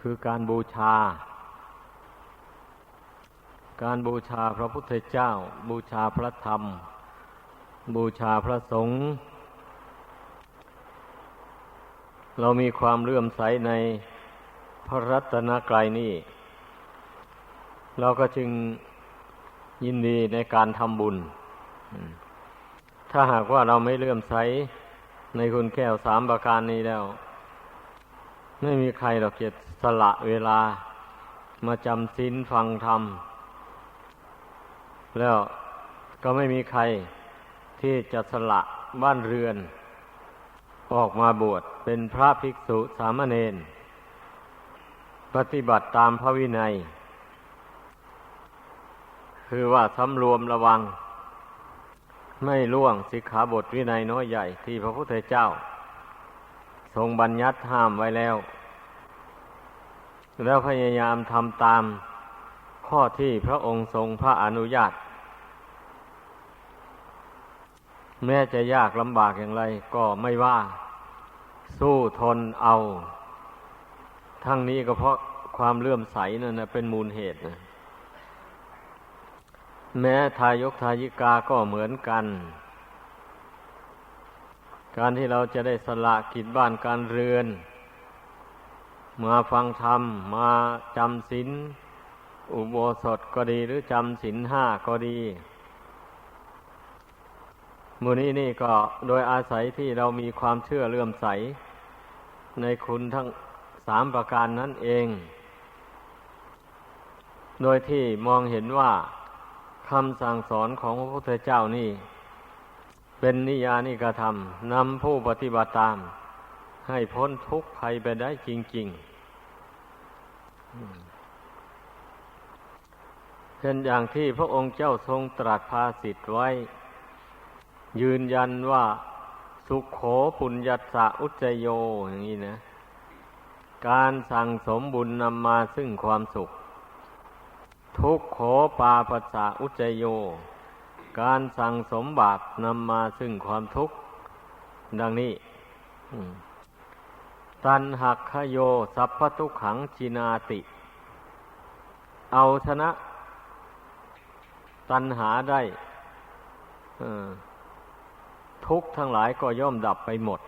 คือการบูชา การบูชาพระพุทธเจ้า บูชาพระธรรม บูชาพระสงฆ์เรามีความเลื่อมใสในพระรัตนกรัยนี่ เราก็จึงยินดีในการทำบุญ ถ้าหากว่าเราไม่เลื่อมใสในคุณแก้วสามประการนี้แล้ว ไม่มีใครหรอกเกียสละเวลามาจำศีลฟังธรรม แล้วก็ไม่มีใครที่จะสละบ้านเรือน ออกมาบวชเป็นพระภิกษุสามเณรปฏิบัติตามพระวินัย คือว่าสำรวมระวัง ไม่ล่วงสิกขาบทวินัยน้อยใหญ่ที่พระพุทธเจ้า ทรงบัญญัติห้ามไว้แล้ว แล้วพยายามทำตามข้อที่พระองค์ทรงพระอนุญาต แม้จะยากลำบากอย่างไรก็ไม่ว่า สู้ทนเอา ทั้งนี้ก็เพราะความเลื่อมใสนั่นนะเป็นมูลเหตุนะแม้ทายกทายิกาก็เหมือนกัน การที่เราจะได้สละกิจบ้านการเรือน มาฟังธรรม มาจำศีลอุโบสถก็ดีหรือจำศีลห้าก็ดีมูนี้นี่ก็โดยอาศัยที่เรามีความเชื่อเลื่อมใส ในคุณทั้งสามประการนั่นเอง โดยที่มองเห็นว่าคำสั่งสอนของพระพุทธเจ้านี่ เป็นนิยานิกระทำนำผู้ปฏิบัติตาม ให้พ้นทุกข์ภัยไปได้จริง ๆ เช่นอย่างที่พระองค์เจ้าทรงตรัสภาสิทธ์ไว้ ยืนยันว่าสุขโขปุญญัสะอุจโยอย่างนี้นะ การสั่งสมบุญนำมาซึ่งความสุข ทุกโขปาปัสสะอุจจโย การสั่งสมบาปนำมาซึ่งความทุกข์ ดังนี้ ตันหักขโย สัพพทุขังจินาติ เอาชนะ ตันหาได้ทุกทั้งหลายก็ย่อมดับไปหมด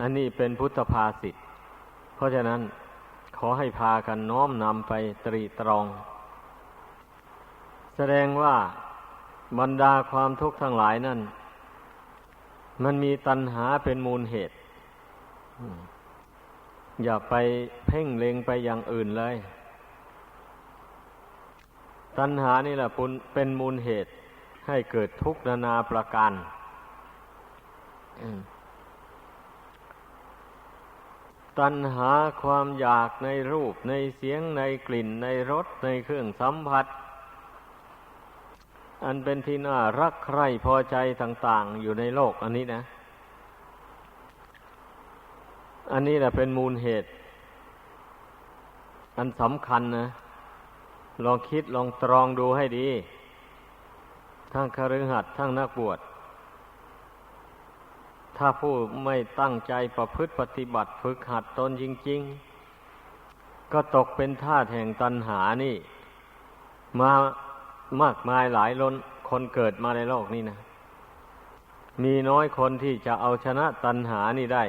อันนี้เป็นพุทธภาษิตเพราะฉะนั้นขอให้พากันน้อมนำไปตรีตรอง แสดงว่า บรรดาความทุกข์ทั้งหลายนั่น มันมีตัณหาเป็นมูลเหตุ อย่าไปเพ่งเล็งไปอย่างอื่นเลย ตัณหานี่แหละเป็นมูลเหตุให้เกิดทุกข์นานาประการตัณหาความอยากในรูปในเสียงในกลิ่นในรสในเครื่องสัมผัส อันเป็นที่น่ารักใคร่พอใจต่าง ๆ อยู่ในโลก อันนี้นะ อันนี้แหละเป็นมูลเหตุ อันสำคัญนะ ลองคิดลองตรองดูให้ดี ทั้งคฤหัสถ์ทั้งนักบวช ถ้าผู้ไม่ตั้งใจประพฤติปฏิบัติฝึกหัดตนจริง ๆ ก็ตกเป็นท่าแห่งตัณหานี่ มา มากมายหลายล้นคนเกิดมาในโลกนี้นะ มีน้อยคนที่จะเอาชนะตัณหานี่ได้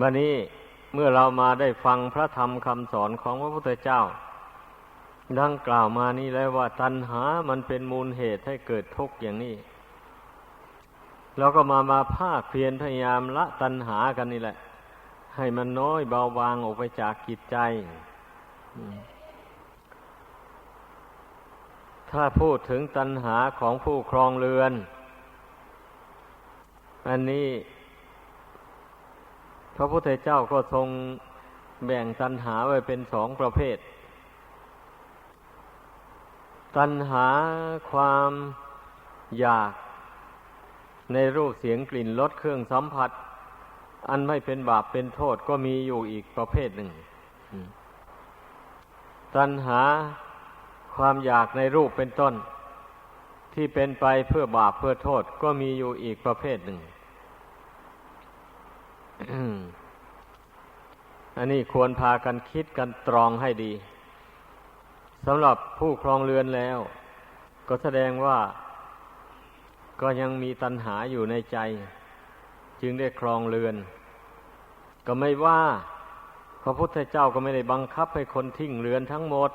บันนี้เมื่อเรามาได้ฟังพระธรรมคำสอนของพระพุทธเจ้า ดังกล่าวมานี้แล้วว่าตัณหามันเป็นมูลเหตุให้เกิดทุกข์อย่างนี้เราก็มามาภาคเพียรพยายามละตัณหากันนี่แหละ ให้มันน้อยเบาบางออกไปจากกิจใจ ถ้าพูดถึงตัณหาของผู้ครองเรือน อันนี้ พระพุทธเจ้าก็ทรงแบ่งตัณหาไว้เป็นสองประเภท ตัณหาความอยากในรูปเสียงกลิ่นรสเครื่องสัมผัส อันไม่เป็นบาปเป็นโทษก็มีอยู่อีกประเภทหนึ่ง ตัณหาความอยากในรูปเป็นต้น ที่เป็นไปเพื่อบาปเพื่อโทษก็มีอยู่อีกประเภทหนึ่ง อันนี้ควรพากันคิดกันตรองให้ดีสำหรับผู้ครองเรือนแล้ว ก็แสดงว่าก็ยังมีตัณหาอยู่ในใจ จึงได้ครองเรือน ก็ไม่ว่า พระพุทธเจ้าก็ไม่ได้บังคับให้คนทิ้งเรือนทั้งหมด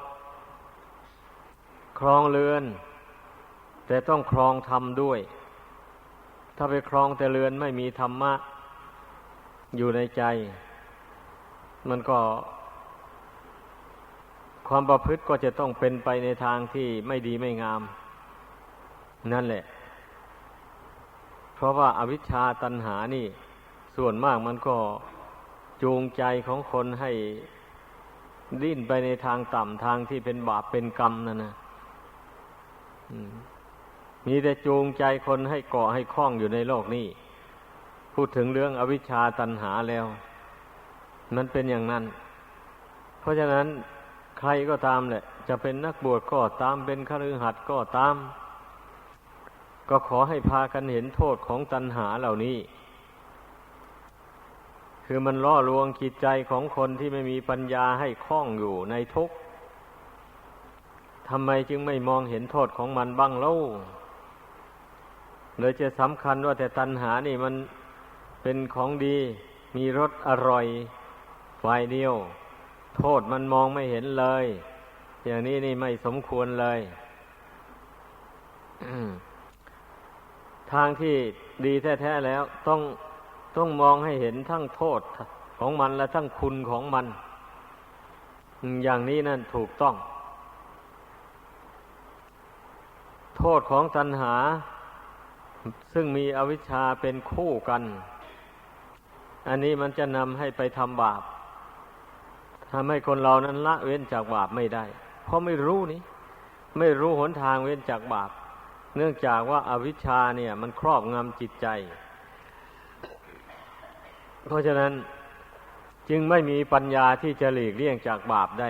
ครองเรือน แต่ต้องครองธรรมด้วย ถ้าไปครองแต่เรือนไม่มีธรรมะ อยู่ในใจ มันก็ ความประพฤติก็จะต้องเป็นไปในทางที่ไม่ดีไม่งาม นั่นแหละ เพราะว่าอาวิชชาตันหานี่ ส่วนมากมันก็จูงใจของคนให้ดิ้นไปในทางต่ำทางที่เป็นบาปเป็นกรรมนั่นนะมีแต่จูงใจคนให้เกาะให้คล้องอยู่ในโลกนี้ พูดถึงเรื่องอวิชชาตันหาแล้ว มันเป็นอย่างนั้น เพราะฉะนั้นใครก็ตามแหละ จะเป็นนักบวชก็ตามเป็นคฤหัสถ์ก็ตาม ก็ขอให้พากันเห็นโทษของตัณหาเหล่านี้ คือมันล่อลวงจิตใจของคนที่ไม่มีปัญญาให้คล้องอยู่ในทุกข์ทำไมจึงไม่มองเห็นโทษของมันบ้างเล่าเลยจะสำคัญว่าแต่ตัณหานี่มันเป็นของดี มีรสอร่อยฝ่ายเดียว โทษมันมองไม่เห็นเลย อย่างนี้นี่ไม่สมควรเลย ทางที่ดีแท้ๆแล้วต้องต้องมองให้เห็นทั้งโทษของมันและทั้งคุณของมัน อย่างนี้นั่นถูกต้อง โทษของตัณหา ซึ่งมีอวิชชาเป็นคู่กัน อันนี้มันจะนำให้ไปทำบาปทำให้คนเรานั้นละเว้นจากบาปไม่ได้ เพราะไม่รู้นี่ ไม่รู้หนทางเว้นจากบาป เนื่องจากว่าอาวิชชาเนี่ย มันครอบงำจิตใจ เพราะฉะนั้นจึงไม่มีปัญญาที่จะหลีกเลี่ยงจากบาปได้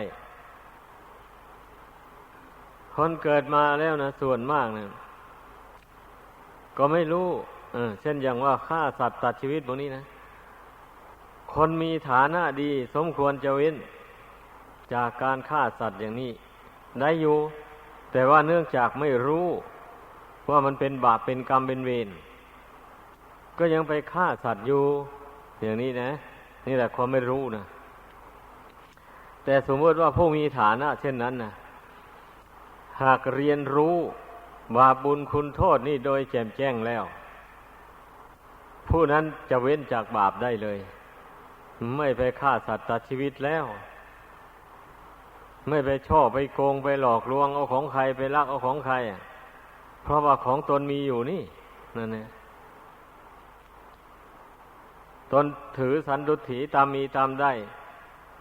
คนเกิดมาแล้วนะส่วนมากเนะก็ไม่รู้เเช่นอย่างว่าฆ่าสัตว์ตัดชีวิตพวกนี้นะ คนมีฐานะดี สมควรจะเว้น จากการฆ่าสัตว์อย่างนี้ ได้อยู่ แต่ว่าเนื่องจากไม่รู้ ว่ามันเป็นบาปเป็นกรรมเป็นเวรก็ยังไปฆ่าสัตว์อยู่อย่างนี้นะ นี่แหละความไม่รู้นะแต่สมมติว่าผู้มีฐานะ เช่นนั้นนะหากเรียนรู้บาปบุญคุณโทษนี่โดยแจ่มแจ้งแล้ว ผู้นั้นจะเว้นจากบาปได้เลย ไม่ไปฆ่าสัตว์ตัดชีวิตแล้ว ไม่ไปช่อไปโกงไปหลอกลวงเอาของใครไปลักเอาของใคร เพราะว่าของตนมีอยู่นี่นั่นเองตนถือสันดุถีตามมีตามได้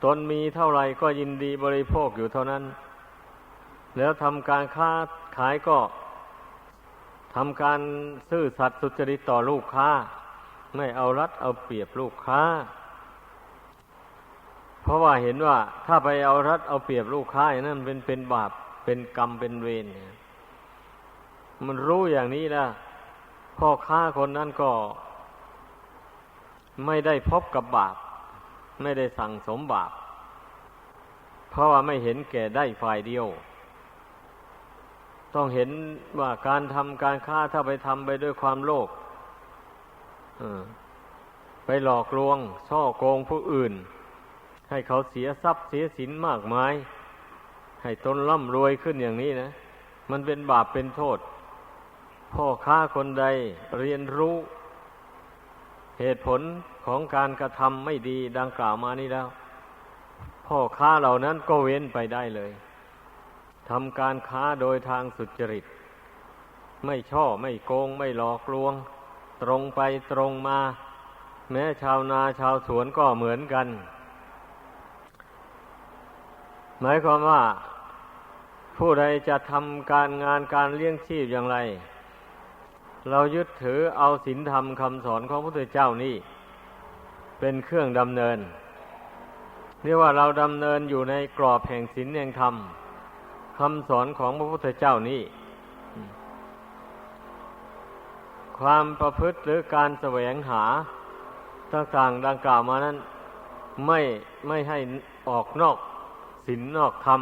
ตนมีเท่าไรก็ยินดีบริโภคอยู่เท่านั้น แล้วทำการค้าขายก็ทำการซื่อสัตย์สุจริตต่อลูกค้า ไม่เอารัดเอาเปรียบลูกค้า เพราะว่าเห็นว่าถ้าไปเอารัดเอาเปรียบลูกค้าอย่างนั้นเป็นเป็นบาปเป็นกรรมเป็นเวรเนี่ย มันรู้อย่างนี้แล้วพ่อค้าคนนั้นก็ ไม่ได้พบกับบาป ไม่ได้สั่งสมบาป เพราะว่าไม่เห็นแก่ได้ฝ่ายเดียว ต้องเห็นว่าการทำการค้าถ้าไปทำไปด้วยความโลภไปหลอกลวง ช่อโกงผู้อื่น ให้เขาเสียทรัพย์เสียสินมากมาย ให้ตนร่ำรวยขึ้นอย่างนี้นะ มันเป็นบาปเป็นโทษ พ่อค้าคนใดเรียนรู้ เหตุผลของการกระทำไม่ดีดังกล่าวมานี้แล้ว พ่อค้าเหล่านั้นก็เว้นไปได้เลยทำการค้าโดยทางสุจริต ไม่ช่อไม่โกงไม่หลอกลวง ตรงไปตรงมา แม้ชาวนาชาวสวนก็เหมือนกัน หมายความว่า ผู้ใดจะทำการงานการเลี้ยงชีพอย่างไร เรายึดถือเอาศีลธรรมคำสอนของพระพุทธเจ้านี่ เป็นเครื่องดำเนินเรียกว่าเราดำเนินอยู่ในกรอบแห่งศีลแห่งธรรมคำสอนของพระพุทธเจ้านี่ความประพฤติหรือการแสวงหาต่างๆดังกล่าวมานั้น ไม่ไม่ให้ออกนอกศีลนอกธรรม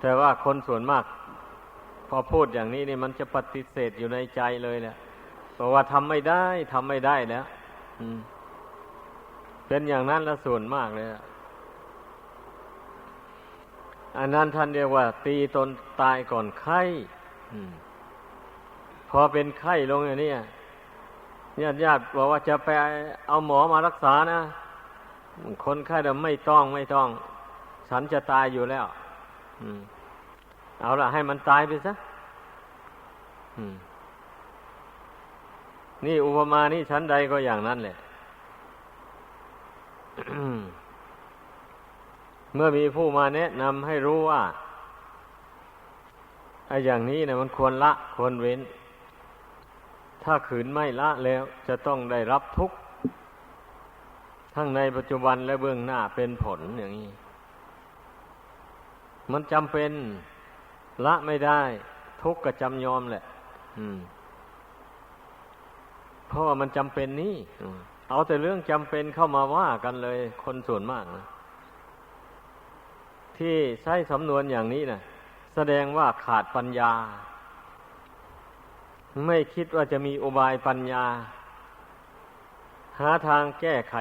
แต่ว่าคนส่วนมาก พอพูดอย่างนี้นี่มันจะปฏิเสธอยู่ในใจเลยแหละบอกว่าทำไม่ได้ทำไม่ได้แล้วเป็นอย่างนั้นละส่วนมากเลยอันนั้นท่านเรียกว่า ตีตนตายก่อนไข้พอเป็นไข้ลงอย่างนี้ญาติญาติบอกว่าจะไปเอาหมอมารักษานะคนไข้เดิมไม่ต้องไม่ต้อง ฉันจะตายอยู่แล้ว เอาละให้มันตายไปซะนี่อุปมานี่ชั้นใดก็อย่างนั้นแหละ เมื่อมีผู้มาแนะนำให้รู้ว่าไอ้อย่างนี้นะมันควรละควรเว้น ถ้าขืนไม่ละแล้วจะต้องได้รับทุกข์ ทั้งในปัจจุบันและเบื้องหน้าเป็นผลอย่างนี้ มันจำเป็น ละไม่ได้ ทุกข์ก็จำยอมแหละเพราะว่ามันจำเป็นนี่เอาแต่เรื่องจำเป็นเข้ามาว่ากันเลย คนส่วนมากนะที่ใช้สำนวนอย่างนี้นะแสดงว่าขาดปัญญา ไม่คิดว่าจะมีอุบายปัญญา หาทางแก้ไข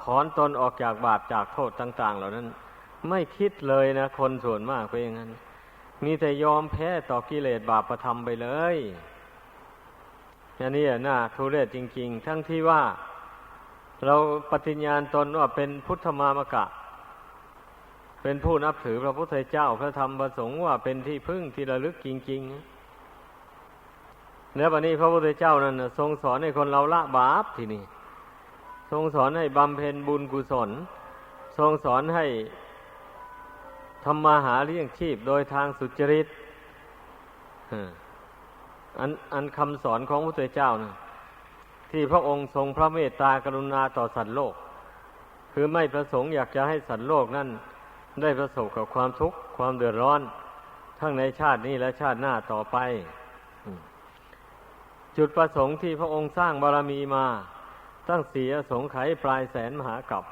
ถอนตนออกจากบาปจากโทษต่าง ๆ เหล่านั้น ไม่คิดเลยนะ คนส่วนมากเป็นอย่างนั้น มีแต่ยอมแพ้ต่อกิเลสบาปประทำไปเลยอันนี้น่าทุเรศจริง ๆ ทั้งที่ว่าเราปฏิญญาณตนว่าเป็นพุทธมามกะ เป็นผู้นับถือพระพุทธเจ้าพระธรรมประสงค์ว่าเป็นที่พึ่งที่ระลึกจริง ๆ แล้ววันนี้พระพุทธเจ้านั้นทรงสอนให้คนเราละบาปที่นี่ทรงสอนให้บำเพ็ญบุญกุศล ทรงสอนให้ ทำมาหาเลี้ยงชีพโดยทางสุจริตอันอันคำสอนของพระพุทธเจ้านะที่พระองค์ทรงพระเมตตากรุณาต่อสัตว์โลก คือไม่ประสงค์อยากจะให้สัตว์โลกนั้นได้ประสบกับความทุกข์ความเดือดร้อน ทั้งในชาตินี้และชาติหน้าต่อไป จุดประสงค์ที่พระองค์สร้างบารมีมา ตั้งเสียสงไขยปลายแสนมหากรัป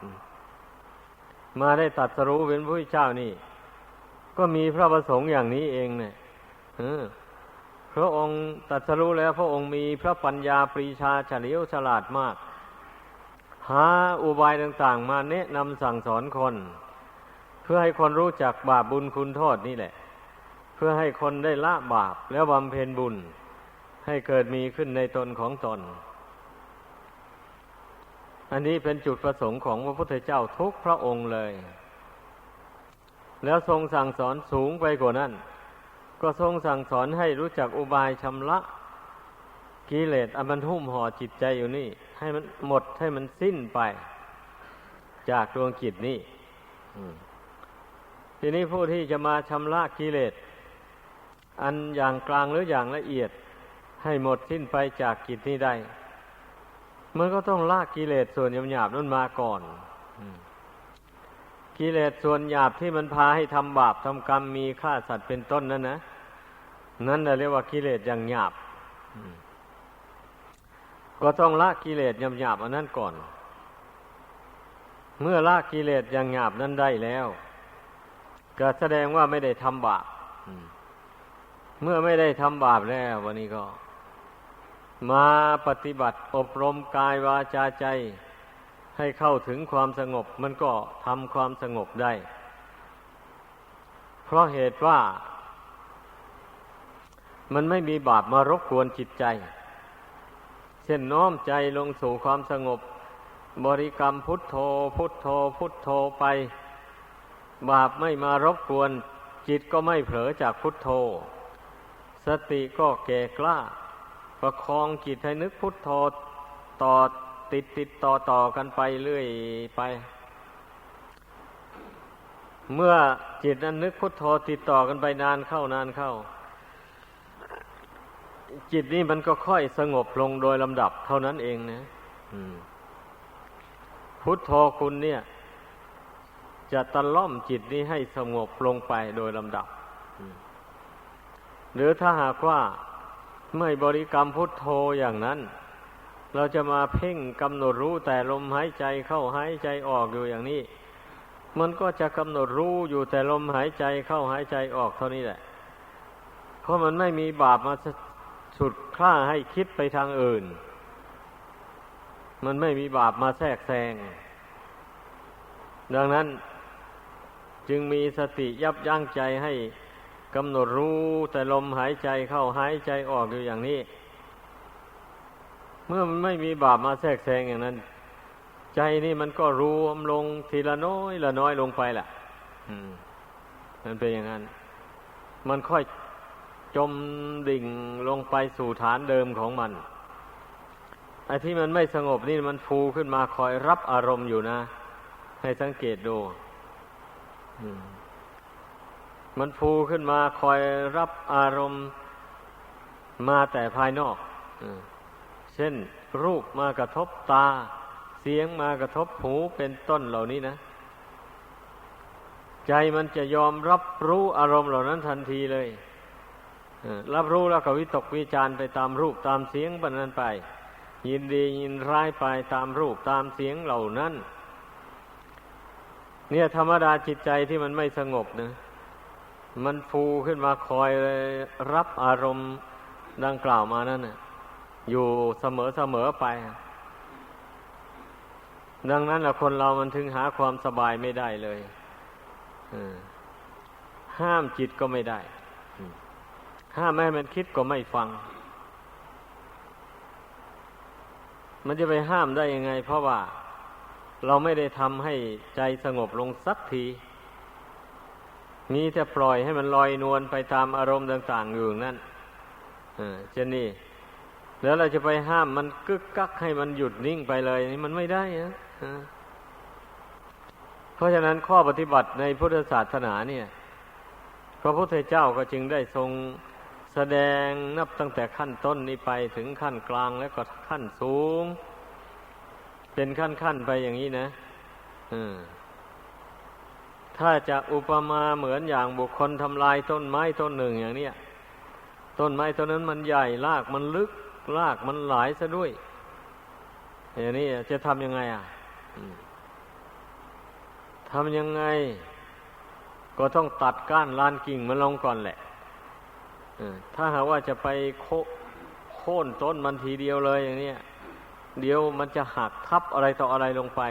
มาได้ตัดสรู้เป็นพระเจ้านี่ ก็มีพระประสงค์อย่างนี้เองเนี่ยพระองค์ตัดสรู้แล้วพระองค์มีพระปัญญาปรีชาเฉลียวฉลาดมาก หาอุบายต่างๆ มาแนะนำสั่งสอนคน เพื่อให้คนรู้จักบาปบุญคุณโทษนี่แหละ เพื่อให้คนได้ละบาปแล้วบำเพ็ญบุญ ให้เกิดมีขึ้นในตนของตน อันนี้เป็นจุดประสงค์ของพระพุทธเจ้าทุกพระองค์เลย แล้วทรงสั่งสอนสูงไปกว่านั้น ก็ทรงสั่งสอนให้รู้จักอุบายชำระกิเลสอันมันหุ้มห่อจิตใจอยู่นี่ ให้มันหมดให้มันสิ้นไป จากดวงจิตนี่ทีนี้ผู้ที่จะมาชำระกิเลสอันอย่างกลางหรืออย่างละเอียด ให้หมดสิ้นไปจากกิจนี้ได้มันก็ต้องลากกิเลสส่วนหยาบๆนั้นมาก่อน กิเลสส่วนหยาบที่มันพาให้ทำบาปทำกรรมมีฆ่าสัตว์เป็นต้นนั่นนะ นั่นเรียกว่ากิเลสอย่างหยาบ ก็ต้องละกิเลสหยาบๆอันนั้นก่อน เมื่อละกิเลสอย่างหยาบนั้นได้แล้ว ก็แสดงว่าไม่ได้ทำบาปเมื่อไม่ได้ทำบาปแล้ววันนี้ก็ มาปฏิบัติอบรมกายวาจาใจ ให้เข้าถึงความสงบมันก็ทำความสงบได้ เพราะเหตุว่ามันไม่มีบาปมารบกวนจิตใจ เช่นน้อมใจลงสู่ความสงบบริกรรมพุทโธ พุทโธ พุทโธไป บาปไม่มารบกวน จิตก็ไม่เผลอจากพุทโธ สติก็แก่กล้า ประคองจิตให้นึกพุทโธต่อ ติดติดต่อต่อกันไปเรื่อยไป เมื่อจิตนั้นนึกพุทโธติดต่อกันไปนานเข้านานเข้า จิตนี้มันก็ค่อยสงบลงโดยลำดับเท่านั้นเองนะพุทโธคุณเนี่ย จะตะล่อมจิตนี้ให้สงบลงไปโดยลำดับหรือถ้าหากว่าไม่บริกรรมพุทโธอย่างนั้น เราจะมาเพ่งกำหนดรู้แต่ลมหายใจเข้าหายใจออกอยู่อย่างนี้ มันก็จะกำหนดรู้อยู่แต่ลมหายใจเข้าหายใจออกเท่านี้แหละ เพราะมันไม่มีบาปมาสุดคล้าให้คิดไปทางอื่น มันไม่มีบาปมาแทรกแซง ดังนั้นจึงมีสติยับยั้งใจให้กำหนดรู้แต่ลมหายใจเข้าหายใจออกอยู่อย่างนี้ เมื่อมันไม่มีบาปมาแทรกแซงอย่างนั้น ใจนี่มันก็รวมลงทีละน้อยละน้อยลงไปแหละมันเป็นอย่างนั้น มันค่อยจมดิ่งลงไปสู่ฐานเดิมของมันไอ้ที่มันไม่สงบนี่มันฟูขึ้นมาคอยรับอารมณ์อยู่นะ ให้สังเกตดูมันฟูขึ้นมาคอยรับอารมณ์มาแต่ภายนอกเช่น รูปมากระทบตา เสียงมากระทบหูเป็นต้นเหล่านี้นะ ใจมันจะยอมรับรู้อารมณ์เหล่านั้นทันทีเลยรับรู้แล้วก็วิตกวิจารไปตามรูปตามเสียงบันนั้นไป ยินดียินร้ายไปตามรูปตามเสียงเหล่านั้น เนี่ยธรรมดาจิตใจที่มันไม่สงบนะมันฟูขึ้นมาคอยเลยรับอารมณ์ดังกล่าวมานั่นนะ อยู่เสมอเสมอไป ดังนั้นแหละคนเรามันถึงหาความสบายไม่ได้เลยห้ามจิตก็ไม่ได้ ห้ามไม่ให้มันคิดก็ไม่ฟัง มันจะไปห้ามได้ยังไง เพราะว่าเราไม่ได้ทำให้ใจสงบลงสักทีมีแต่ปล่อยให้มันลอยนวลไปตามอารมณ์ต่าง ๆ อยู่นั่นเช่นนี้ แล้วเราจะไปห้ามมันกึกกักให้มันหยุดนิ่งไปเลยนี่มันไม่ได้นะเพราะฉะนั้นข้อปฏิบัติในพุทธศาสนาเนี่ย พระพุทธเจ้าก็จึงได้ทรงแสดงนับตั้งแต่ขั้นต้นนี้ไปถึงขั้นกลางแล้วก็ขั้นสูง เป็นขั้นขั้นไปอย่างนี้นะถ้าจะอุปมาเหมือนอย่างบุคคลทำลายต้นไม้ต้นหนึ่งอย่างนี้ต้นไม้ต้นนั้นมันใหญ่รากมันลึก รากมันหลายซะด้วยอย่างนี้จะทำยังไงอะทำยังไง ก็ต้องตัดก้านลานกิ่งมันลงก่อนแหละถ้าหากว่าจะไปโค่นต้นมันทีเดียวเลยอย่างนี้เดี๋ยวมันจะหักทับอะไรต่ออะไรลงไป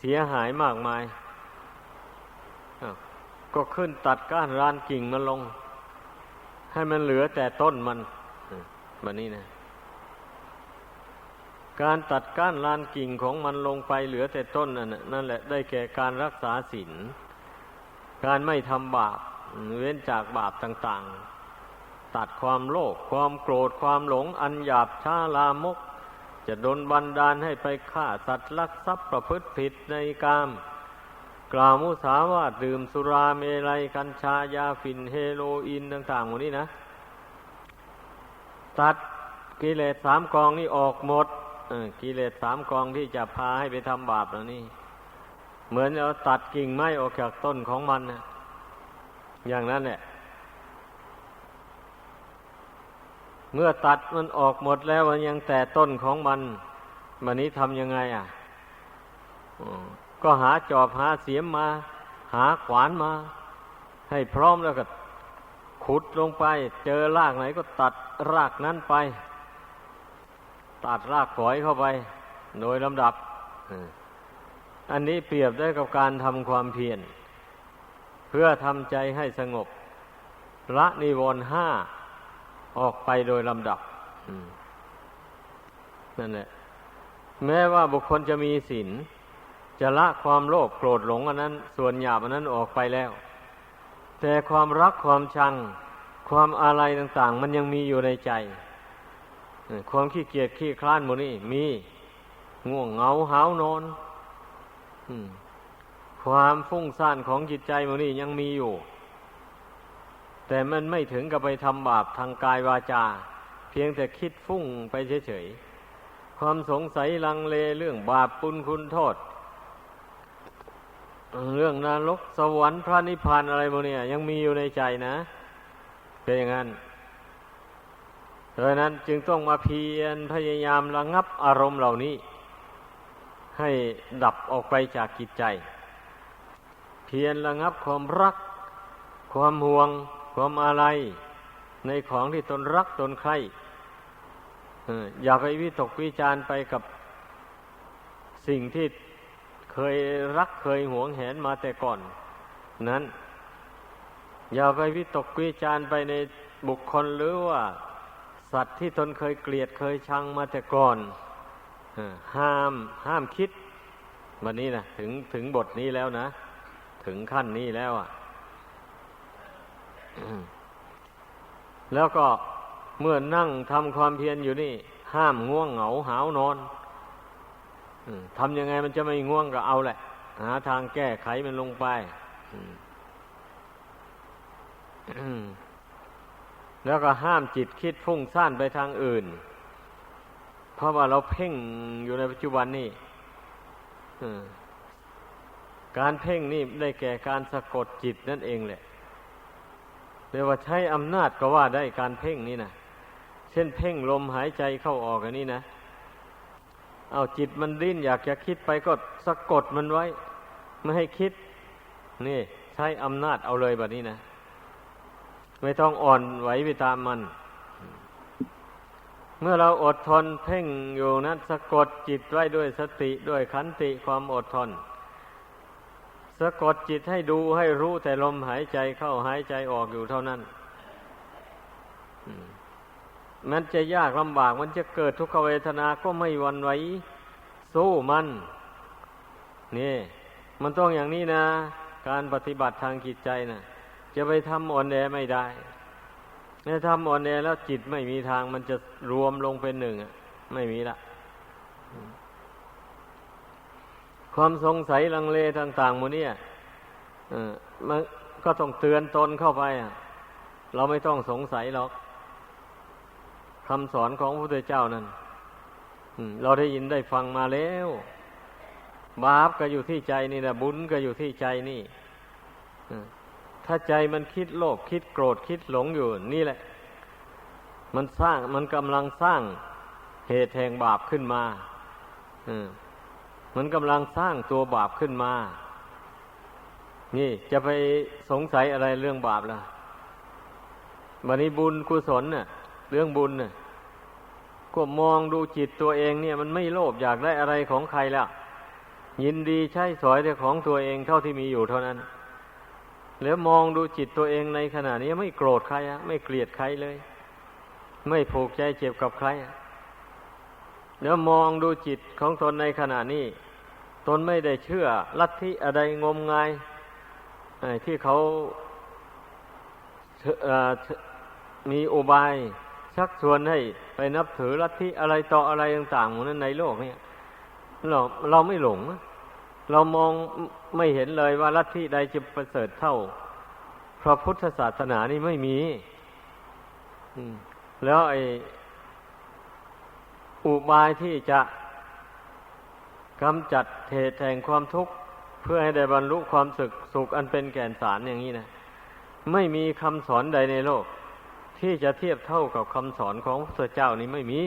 เสียหายมากมายก็ขึ้นตัดก้านรานกิ่งมันลง ให้มันเหลือแต่ต้นมันแบบนี้นะ การตัดก้านรานกิ่งของมันลงไปเหลือแต่ต้นนั่นนั่นแหละได้แก่การรักษาศีลการไม่ทำบาปเว้นจากบาปต่าง ๆ ตัดความโลภความโกรธความหลงอันหยาบช้าลามก จะโดนบันดาลให้ไปฆ่าสัตว์ลักทรัพย์ประพฤติผิดในกาม กล่าวมุสาวาทดื่มสุราเมลัยกัญชายาฝิ่นเฮโรอีนต่างๆหมดนี้นะ ตัดกิเลสสามกองนี้ออกหมด กิเลสสามกองที่จะพาให้ไปทำบาปแล้วนี่เหมือนเราตัดกิ่งไม้ออกจากต้นของมันนะอย่างนั้นแหละเมื่อตัดมันออกหมดแล้วมันยังแต่ต้นของมันวันนี้ทำยังไง อะก็หาจอบหาเสียมมา หาขวานมา ให้พร้อมแล้วก็ขุดลงไป เจอรากไหนก็ตัดรากนั้นไป ตัดรากฝอยเข้าไป โดยลำดับ อันนี้เปรียบได้กับการทำความเพียร เพื่อทำใจให้สงบ ละนิวรณ์ห้าออกไปโดยลำดับนั่นแหละ แม้ว่าบุคคลจะมีศีลจะละความโลภโกรธหลงอันนั้น ส่วนหยาบอันนั้นออกไปแล้ว แต่ความรักความชัง ความอะไรต่าง ๆ มันยังมีอยู่ในใจ ความขี้เกียจขี้คลานโมนี่มีง่วงเหงาหาวนอนความฟุ้งซ่านของจิตใจโมนี่ยังมีอยู่ แต่มันไม่ถึงกับไปทำบาปทางกายวาจา เพียงแต่คิดฟุ้งไปเฉยๆความสงสัยลังเลเรื่องบาปปุญคุณโทษ เรื่องนรกสวรรค์พระนิพพานอะไรพวกนี้ยังมีอยู่ในใจนะ เป็นอย่างนั้น ดังนั้นจึงต้องมาเพียรพยายามระงับอารมณ์เหล่านี้ ให้ดับออกไปจากกิจใจ เพียรระงับความรัก ความห่วง ความอะไร ในของที่ตนรักตนใครอย่าไปวิตกวิจารไปกับสิ่งที่เคยรักเคยหวงแหนมาแต่ก่อน นั้น อย่าไปวิตกวิจารไปในบุคคลหรือว่า สัตว์ที่ตนเคยเกลียดเคยชังมาแต่ก่อนห้ามห้ามคิด วันนี้นะถึงถึงบทนี้แล้วนะ ถึงขั้นนี้แล้วอะแล้วก็เมื่อนั่งทำความเพียรอยู่นี่ ห้ามง่วงเหงาหาวนอนทำยังไงมันจะไม่ง่วงก็เอาแหละ หาทางแก้ไขมันลงไป แล้วก็ห้ามจิตคิดฟุ้งซ่านไปทางอื่น เพราะว่าเราเพ่งอยู่ในปัจจุบันนี่การเพ่งนี่ได้แก่การสะกดจิตนั่นเองแหละเรียกว่าใช้อำนาจก็ว่าได้การเพ่งนี่นะเช่นเพ่งลมหายใจเข้าออกอันนี้นะ เอาจิตมันดิ้นอยากจะคิดไปก็สะกดมันไว้ ไม่ให้คิด นี่ ใช้อำนาจเอาเลยแบบนี้นะ ไม่ต้องอ่อนไหวไปตามมัน เมื่อเราอดทนเพ่งอยู่นั้น สะกดจิตไว้ด้วยสติด้วยขันติความอดทน สะกดจิตให้ดูให้รู้แต่ลมหายใจเข้าหายใจออกอยู่เท่านั้นมันจะยากลำบากมันจะเกิดทุกขเวทนาก็ไม่วันไหวสู้มัน นี่ มันต้องอย่างนี้นะ การปฏิบัติทางจิตใจนะ จะไปทำอ่อนแอไม่ได้ถ้าทำอ่อนแอแล้วจิตไม่มีทางมันจะรวมลงเป็นหนึ่งไม่มีละ ความสงสัยลังเลต่างๆมูเนี่ยมันก็ต้องเตือนตนเข้าไปเราไม่ต้องสงสัยหรอกคำสอนของพระพุทธเจ้านั้นเราได้ยินได้ฟังมาแล้วบาปก็อยู่ที่ใจนี่นะบุญก็อยู่ที่ใจนี่ ถ้าใจมันคิดโลภคิดโกรธคิดหลงอยู่ นี่แหละ มันสร้างมันกำลังสร้างเหตุแห่งบาปขึ้นมามันกำลังสร้างตัวบาปขึ้นมา นี่จะไปสงสัยอะไรเรื่องบาปล่ะวันนี้บุญกุศลเนี่ยเรื่องบุญเนี่ยก็มองดูจิตตัวเองเนี่ย มันไม่โลภอยากได้อะไรของใครแล้วยินดีใช้สอยแต่ของตัวเองเท่าที่มีอยู่เท่านั้น แล้วมองดูจิตตัวเองในขณะนี้ไม่โกรธใครอะไม่เกลียดใครเลย ไม่ผูกใจเจ็บกับใครอะแล้วมองดูจิตของตนในขณะนี้ ตนไม่ได้เชื่อลัทธิอะไรงมงายที่เขามีอุบายชักชวนให้ไปนับถือลัทธิอะไรต่ออะไรต่างๆหมดนั้นในโลกเนี่ยเราเราไม่หลง เรามองไม่เห็นเลยว่าลัทธิใดจะประเสริฐเท่า พระพุทธศาสนานี่ไม่มีแล้วไออุบายที่จะกำจัดเหตุแห่งความทุกข์ เพื่อให้ได้บรรลุความสุขสุขอันเป็นแก่นสารอย่างนี้นะไม่มีคำสอนใดในโลก ที่จะเทียบเท่ากับคำสอนของพระเจ้านี้ไม่มี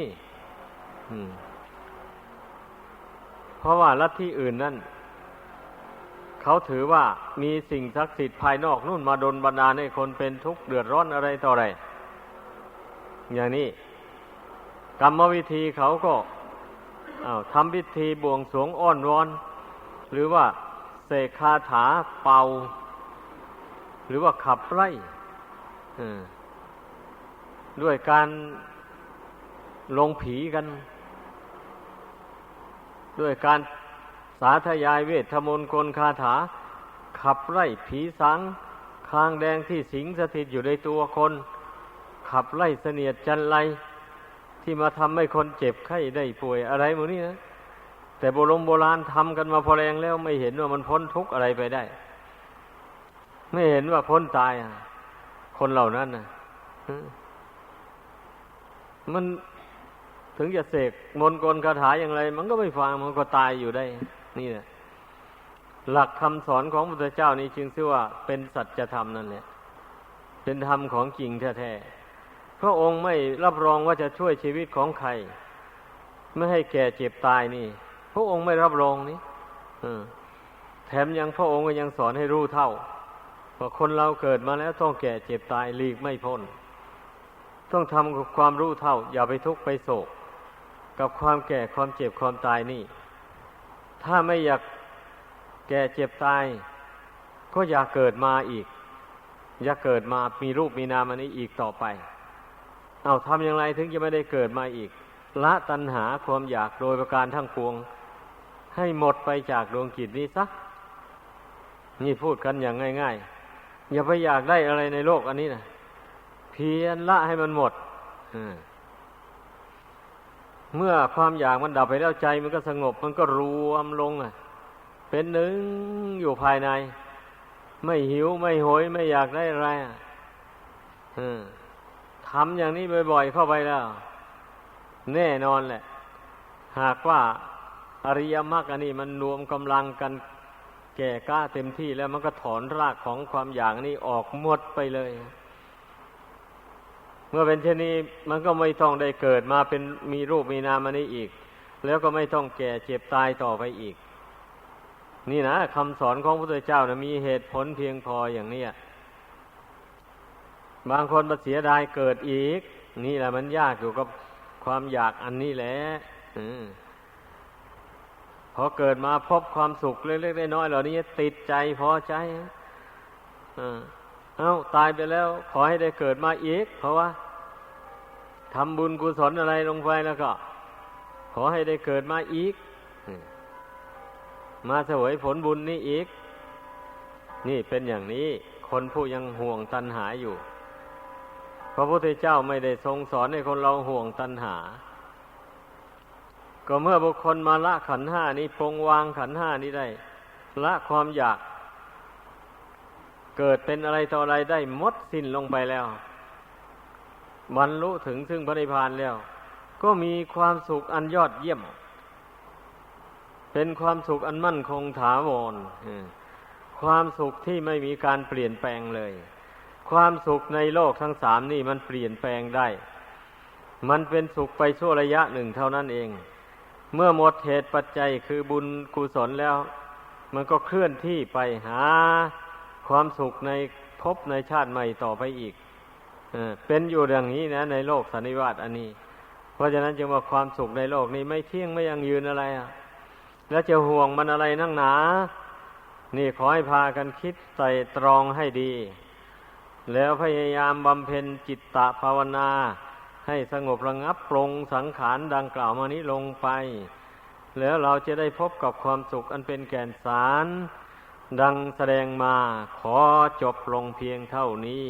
เพราะว่าลัทธิอื่นนั่น เขาถือว่ามีสิ่งศักดิ์สิทธิ์ภายนอกนู่นมาดนบันดาลให้คนเป็นทุกข์เดือดร้อนอะไรต่ออะไร อย่างนี้ กรรมวิธีเขาก็ทำพิธีบวงสรวงอ้อนวอน หรือว่าเสกคาถาเป่า หรือว่าขับไล่ด้วยการลงผีกัน ด้วยการ สาธยายเวทมนต์กลคาถา ขับไล่ผีสังคางแดงที่สิงสถิตอยู่ในตัวคน ขับไล่เสนียดจันไรที่มาทำให้คนเจ็บไข้ได้ป่วยอะไรหมดนี่นะแต่โบรมโบราณทำกันมาพอแรงแล้วไม่เห็นว่ามันพ้นทุกข์อะไรไปได้ ไม่เห็นว่าพ้นตายคนเหล่านั้นนะมันถึงจะเสกมนกลคาถาอย่างไร มันก็ไม่ฟังมันก็ตายอยู่ได้ นี่แหละหลักคำสอนของพระพุทธเจ้านี้จึงชื่อว่าเป็นสัจธรรมนั่นแหละเป็นธรรมของจริงแท้ๆพระองค์ไม่รับรองว่าจะช่วยชีวิตของใคร ไม่ให้แก่เจ็บตายนี่ พระองค์ไม่รับรองนี่แถมยังพระองค์ก็ยังสอนให้รู้เท่าว่าคนเราเกิดมาแล้วต้องแก่เจ็บตายหลีกไม่พ้นต้องทำกับความรู้เท่า อย่าไปทุกข์ไปโศก กับความแก่ความเจ็บความตายนี่ ถ้าไม่อยากแก่เจ็บตาย ก็อย่าเกิดมาอีก อย่าเกิดมามีรูปมีนามอันนี้อีกต่อไป เอาทำอย่างไรถึงจะไม่ได้เกิดมาอีก ละตัณหาความอยากโดยประการทั้งปวง ให้หมดไปจากดวงจิตนี้ซะนี่พูดกันอย่างง่าย ๆ อย่าไปอยากได้อะไรในโลกอันนี้นะเพียรละให้มันหมด เมื่อความอยากมันดับไปแล้วใจ มันก็สงบมันก็รวมลงอะ เป็นหนึ่งอยู่ภายใน ไม่หิวไม่โหยไม่อยากได้อะไรอะทำอย่างนี้บ่อย ๆ เข้าไปแล้ว แน่นอนแหละ หากว่าอริยมรรคอันนี้มันรวมกำลังกันแก่กล้าเต็มที่แล้วมันก็ถอนรากของความอยากนี้ออกหมดไปเลย เมื่อเป็นเช่นนี้มันก็ไม่ต้องได้เกิดมาเป็นมีรูปมีนามอันนี้อีก แล้วก็ไม่ต้องแก่เจ็บตายต่อไปอีก นี่นะคำสอนของพระพุทธเจ้านะมีเหตุผลเพียงพออย่างนี้บางคนมาเสียดายเกิดอีก นี่แหละมันยากอยู่กับความอยากอันนี้แหละพอเกิดมาพบความสุขเล็กๆน้อยๆเหล่านี้ติดใจพอใจ เอา้าตายไปแล้ว ขอให้ได้เกิดมาอีก เพราะว่าทำบุญกุศลอะไรลงไปแล้วก็ ขอให้ได้เกิดมาอีก มาเสวยผลบุญนี้อีก นี่เป็นอย่างนี้ คนผู้ยังห่วงตัณหาอยู่ พระพุทธเจ้าไม่ได้ทรงสอนให้คนเราห่วงตัณหา ก็เมื่อบุคคลมาละขันห้านี้ปรงวางขันห้านี้ได้ ละความอยาก เกิดเป็นอะไรต่ออะไรได้มดสิ้นลงไปแล้วบรรลุถึงซึ่งพระนิพพานแล้ว ก็มีความสุขอันยอดเยี่ยม เป็นความสุขอันมั่นคงถาวรความสุขที่ไม่มีการเปลี่ยนแปลงเลย ความสุขในโลกทั้งสามนี่มันเปลี่ยนแปลงได้ มันเป็นสุขไปชั่วระยะหนึ่งเท่านั้นเอง เมื่อหมดเหตุปัจจัยคือบุญกุศลแล้ว มันก็เคลื่อนที่ไปหา ความสุขในภพในชาติใหม่ต่อไปอีกเป็นอยู่อย่างนี้นะ ในโลกสันนิวาตอันนี้ เพราะฉะนั้นจึงว่าความสุขในโลกนี้ไม่เที่ยงไม่ยังยืนอะไรอะ แล้วจะห่วงมันอะไรนั่งหนา นี่ขอให้พากันคิดใส่ตรองให้ดี แล้วพยายามบำเพ็ญจิตตะภาวนา ให้สงบระงับปรงสังขารดังกล่าวมานี้ลงไป แล้วเราจะได้พบกับความสุขอันเป็นแก่นสาร ดังแสดงมาขอจบลงเพียงเท่านี้